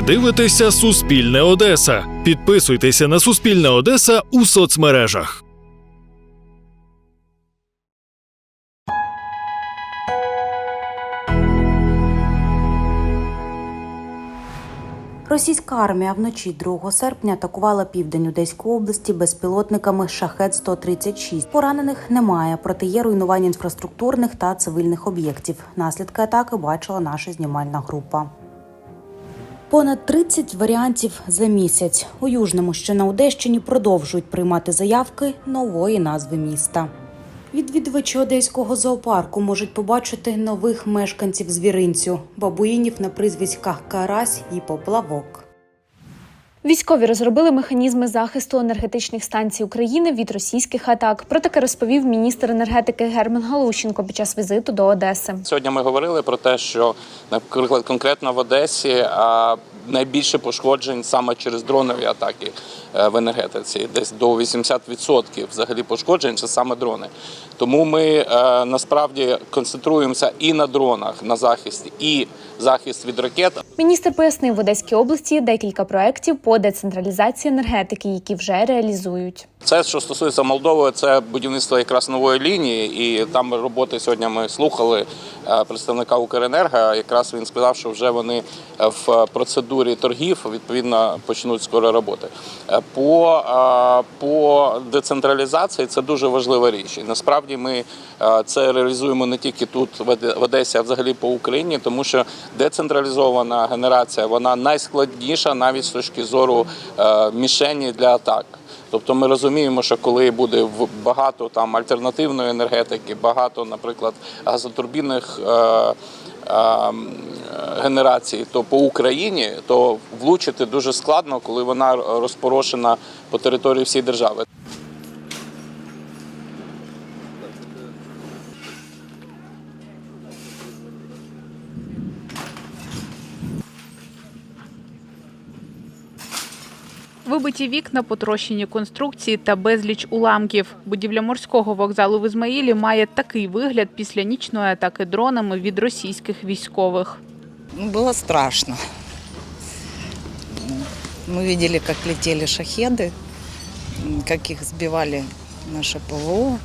Ви дивитеся Суспільне Одеса. Підписуйтеся на Суспільне Одеса у соцмережах. Російська армія вночі 2 серпня атакувала південь Одеської області безпілотниками шахет 136 Поранених немає, проте є руйнування інфраструктурних та цивільних об'єктів. Наслідки атаки бачила наша знімальна група. Понад 30 варіантів за місяць у Южному, що на Одещині, продовжують приймати заявки нової назви міста. Відвідувачі одеського зоопарку можуть побачити нових мешканців звіринцю, бабуїнів на прізвиськах Карась і Поплавок. Військові розробили механізми захисту енергетичних станцій України від російських атак. Про таке розповів міністр енергетики Герман Галущенко під час візиту до Одеси. Сьогодні ми говорили про те, що наприклад конкретно в Одесі а, найбільше пошкоджень саме через дронові атаки е, в енергетиці. Десь до 80% взагалі пошкоджень це саме дрони. Тому ми е, насправді концентруємося і на дронах, на захисті, і захист від ракет. Міністр пояснив в Одеській області декілька проєктів по децентралізації енергетики, які вже реалізують. Це що стосується Молдови, це будівництво якраз нової лінії, і там роботи сьогодні ми слухали е, представника Укренерго. Якраз він сказав, що вже вони е, в процедурі торгів відповідно почнуть скоро роботи. Е, По, по децентралізації це дуже важлива річ. І насправді ми це реалізуємо не тільки тут в Одесі, а взагалі по Україні, тому що децентралізована генерація вона найскладніша навіть з точки зору мішені для атак. Тобто ми розуміємо, що коли буде багато там альтернативної енергетики, багато, наприклад, газотурбінних е, е, генерацій, то по Україні то влучити дуже складно, коли вона розпорошена по території всієї держави. Вибиті вікна, потрощені конструкції та безліч уламків. Будівля морського вокзалу в Ізмаїлі має такий вигляд після нічної атаки дронами від російських військових. Ну, Было страшно. Мы видели, как летели шахеды, м, как их сбивали наше ПВО.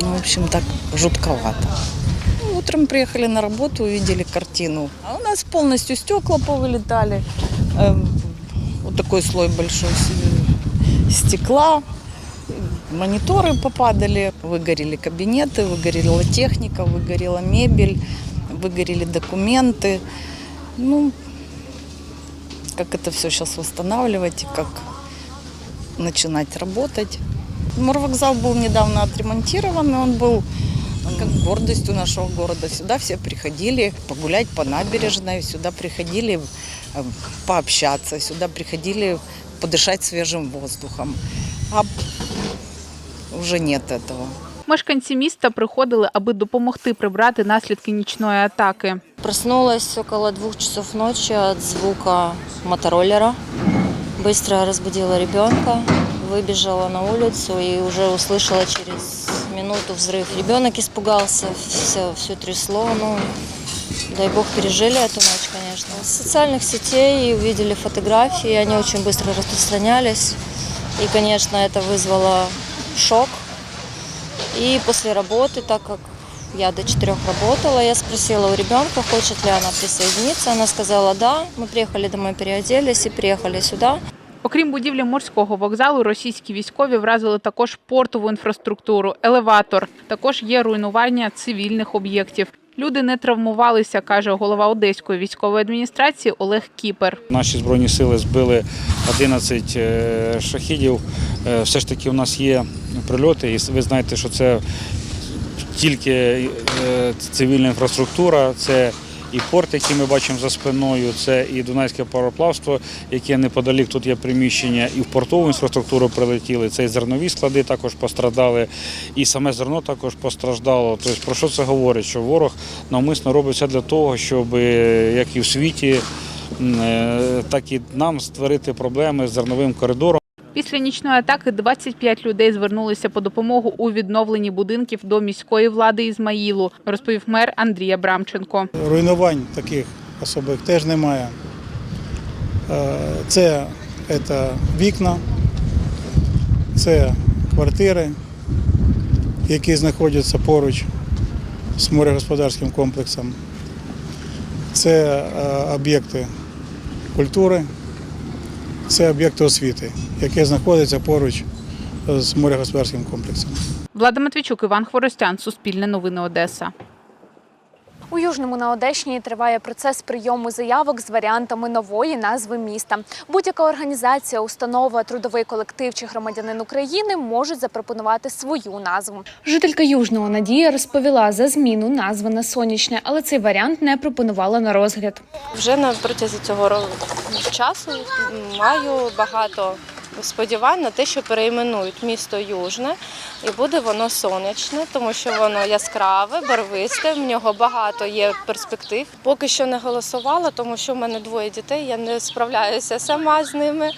Ну, в общем, так жутковато. Ну, Утром приехали на работу, увидели картину. А у нас полностью стекла повылетали. Такой слой большой стекла. Мониторы попадали, выгорели кабинеты, выгорела техника, выгорела мебель, выгорели документы. Ну, как это все сейчас восстанавливать и как начинать работать. Морвокзал был недавно отремонтирован, и он был как гордостью нашего города. Сюда все приходили погулять по набережной, сюда приходили э, пообщаться, сюда приходили подышать свежим воздухом. А уже нет этого. Мешканці міста приходили, аби допомогти прибрати наслідки нічної атаки. Проснулась около двух часов ночи от звука мотороллера. Быстро разбудила ребенка, выбежала на улицу и уже услышала через минуту взрыв. Ребенок испугался, все, все трясло. Ну, дай бог пережили эту ночь, конечно. С социальных сетей увидели фотографии, они очень быстро распространялись. И, конечно, это вызвало шок. И после работы, так как я до четырех работала, я спросила у ребенка, хочет ли она присоединиться. Она сказала да. Мы приехали домой, переоделись и приехали сюда. Окрім будівлі морського вокзалу, російські військові вразили також портову інфраструктуру, елеватор. Також є руйнування цивільних об'єктів. Люди не травмувалися, каже голова Одеської військової адміністрації Олег Кіпер. Наші збройні сили збили 11 е, шахідів. Е, Все ж таки у нас є прильоти, і ви знаєте, що це тільки е, цивільна інфраструктура, це і порт, який ми бачимо за спиною, це і Дунайське пароплавство, яке неподалік тут є приміщення, і в портову інфраструктуру прилетіли. Це і зернові склади також пострадали, і саме зерно також постраждало. Тобто про що це говорить? Що ворог навмисно робить все для того, щоб е, як і в світі, е, так і нам створити проблеми з зерновим коридором. Після нічної атаки 25 людей звернулися по допомогу у відновленні будинків до міської влади Ізмаїлу, розповів мер Андрій Абрамченко. руйнувань таких особих теж немає. Е, Це, це вікна, це квартири, які знаходяться поруч з морегосподарським комплексом. Це е, об'єкти культури, це об'єкти освіти, які знаходяться поруч з морегосподарським комплексом. Влада Матвійчук, Іван Хворостян, Суспільне новини Одеса. У Южному на Одещині триває процес прийому заявок з варіантами нової назви міста. Будь-яка організація, установа, трудовий колектив чи громадянин України можуть запропонувати свою назву. Жителька Южного Надія розповіла за зміну назви на сонячне, але цей варіант не пропонувала на розгляд. Вже на протязі цього часу маю багато сподівань на те, що перейменують місто Южне, і буде воно сонячне, тому що воно яскраве, барвисте, в нього багато є перспектив. Поки що не голосувала, тому що в мене двоє дітей, я не справляюся сама з ними.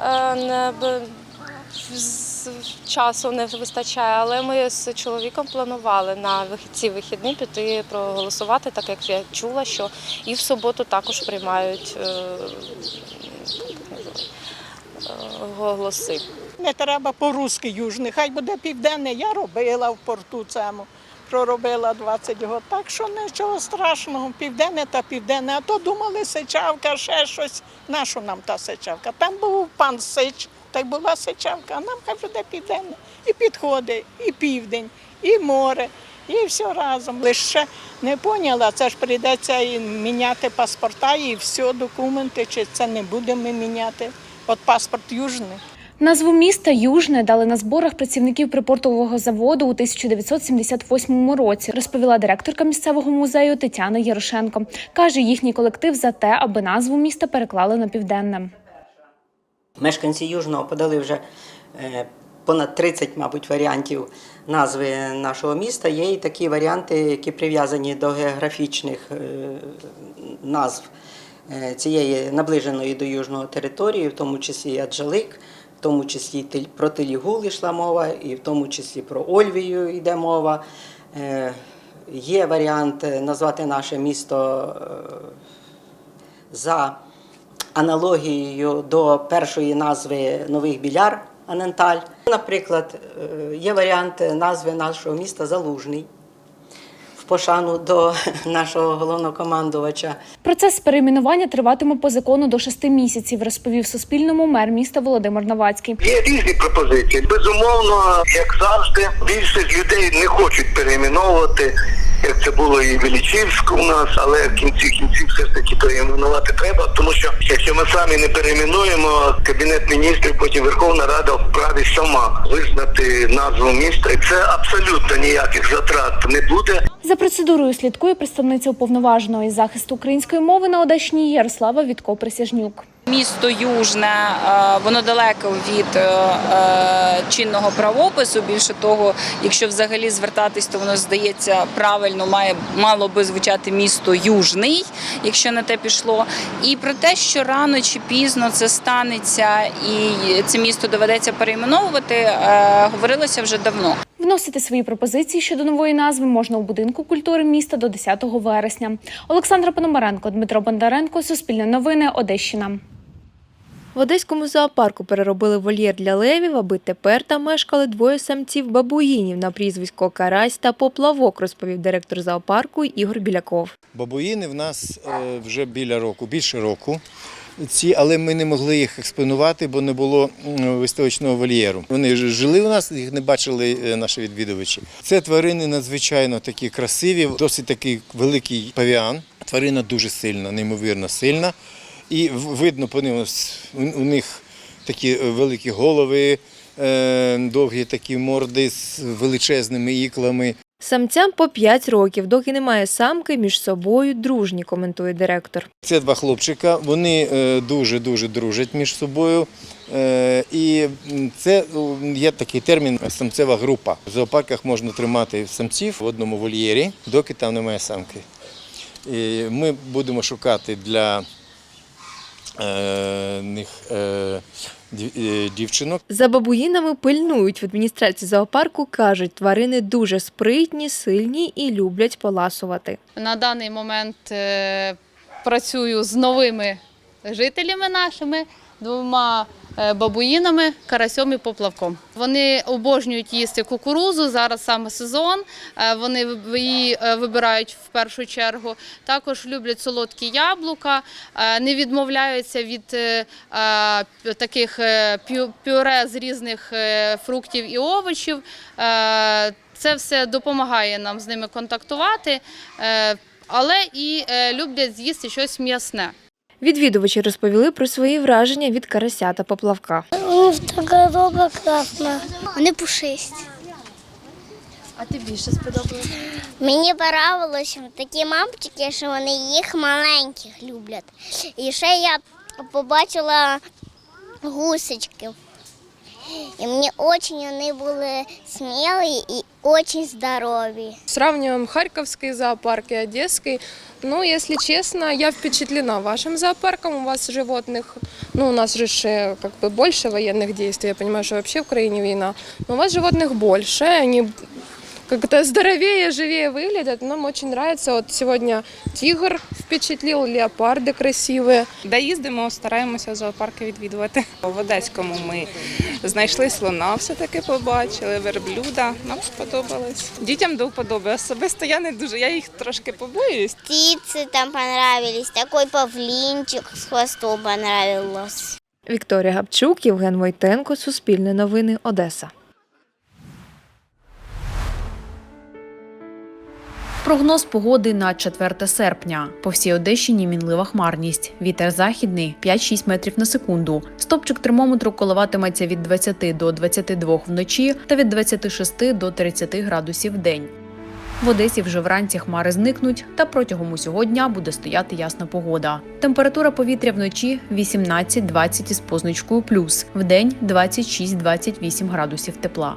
Е, часу не вистачає, але ми з чоловіком планували на ці вихідні піти проголосувати, так як я чула, що і в суботу також приймають е, голоси. Не треба по-русски южний, хай буде південний. Я робила в порту цьому. Проробила 20 років. Так що нічого страшного, південне та південне. А то думали сичавка, ще щось. Нащо нам та сичавка? Там був пан Сич, та й була сичавка, а нам хай буде південне. І підходить, і південь, і море, і все разом. Лише не поняла, це ж прийдеться і міняти паспорта і все, документи, чи це не будемо міняти. От паспорт южний. Назву міста Южне дали на зборах працівників припортового заводу у 1978 році, розповіла директорка місцевого музею Тетяна Ярошенко. Каже, їхній колектив за те, аби назву міста переклали на південне. Мешканці Южного подали вже е, понад 30, мабуть, варіантів назви нашого міста. Є і такі варіанти, які прив'язані до географічних е, назв цієї наближеної до южного території, в тому числі Аджалик, в тому числі про Телігул йшла мова, і в тому числі про Ольвію йде мова. Е, Є варіант е, назвати наше місто е, за аналогією до першої назви Нових Біляр Аненталь. Наприклад, е, є варіант назви нашого міста Залужний пошану до нашого головнокомандувача. Процес перейменування триватиме по закону до шести місяців, розповів Суспільному мер міста Володимир Новацький. Є різні пропозиції. Безумовно, як завжди, більшість людей не хочуть перейменовувати, як це було і в Ілічівську у нас, але в кінці кінців все ж таки перейменувати треба, тому що якщо ми самі не перейменуємо, кабінет міністрів, потім Верховна Рада вправі сама визнати назву міста, і це абсолютно ніяких затрат не буде. За процедурою слідкує представниця уповноваженого захисту української мови на Одещині Ярослава Вітко Присяжнюк. Місто Южне, е, воно далеко від е, е, чинного правопису. Більше того, якщо взагалі звертатись, то воно здається правильно, має мало би звучати місто Южний, якщо на те пішло. І про те, що рано чи пізно це станеться, і це місто доведеться перейменовувати, говорилося вже давно. Вносити свої пропозиції щодо нової назви можна у будинку культури міста до 10 вересня. Олександра Пономаренко, Дмитро Бондаренко, Суспільне новини, Одещина. В Одеському зоопарку переробили вольєр для левів, аби тепер там мешкали двоє самців бабуїнів на прізвисько Карась та Поплавок, розповів директор зоопарку Ігор Біляков. Бабуїни в нас е, вже біля року, більше року. Ці, але ми не могли їх експонувати, бо не було виставочного вольєру. Вони жили у нас, їх не бачили е, наші відвідувачі. Це тварини надзвичайно такі красиві, досить такий великий павіан. Тварина дуже сильна, неймовірно сильна. І видно по ним, у них такі е, великі голови, е, довгі такі морди з величезними іклами. Самцям по 5 років, доки немає самки, між собою дружні, коментує директор. Це два хлопчика, вони е, дуже-дуже дружать між собою. Е, І це є такий термін самцева група. В зоопарках можна тримати самців в одному вольєрі, доки там немає самки. І ми будемо шукати для е, них е, е, дівчинок. За бабуїнами пильнують в адміністрації зоопарку, кажуть, тварини дуже спритні, сильні і люблять поласувати. На даний момент е, працюю з новими жителями нашими, двома е, бабуїнами, карасьом і поплавком. Вони обожнюють їсти кукурузу. Зараз саме сезон. е, Вони її е, вибирають в першу чергу. Також люблять солодкі яблука, е, не відмовляються від е, е, таких е, пюре з різних е, фруктів і овочів. Е, Це все допомагає нам з ними контактувати, е, але і е, люблять з'їсти щось м'ясне. Відвідувачі розповіли про свої враження від карася та поплавка. Така риба класна. Вони пушисті. А тобі більше сподобалося? Мені подобалося такі мамчики, що вони їх маленьких люблять. І ще я побачила гусечки. І мені дуже вони були смілі і дуже здорові. Сравниваем Харьковский зоопарк и Одесский. Ну, если честно, я впечатлена вашим зоопарком. У вас животных, ну, у нас же ж, э, как бы больше военных действий. Я понимаю, что вообще в Украине война. Но у вас животных больше, они как-то здоровее, живее выглядят. Нам очень нравится. Вот сегодня тигр впечатлил, леопарды красивые. Де їздимо, стараємося зоопарки відвідувати. В Одеському ми знайшли слона, все-таки побачили, верблюда. Нам сподобалось. Дітям до вподоби. Особисто я не дуже, я їх трошки побоююсь. Птиці там понравились, такий павлінчик з хвостом понравилось. Вікторія Гапчук, Євген Войтенко, Суспільне новини, Одеса. Прогноз погоди на 4 серпня. По всій Одещині мінлива хмарність. Вітер західний 5-6 метрів на секунду. Стопчик термометру коливатиметься від 20 до 22 вночі та від 26 до 30 градусів в день. В Одесі вже вранці хмари зникнуть, та протягом усього дня буде стояти ясна погода. Температура повітря вночі 18-20 із позначкою плюс, вдень 26-28 градусів тепла.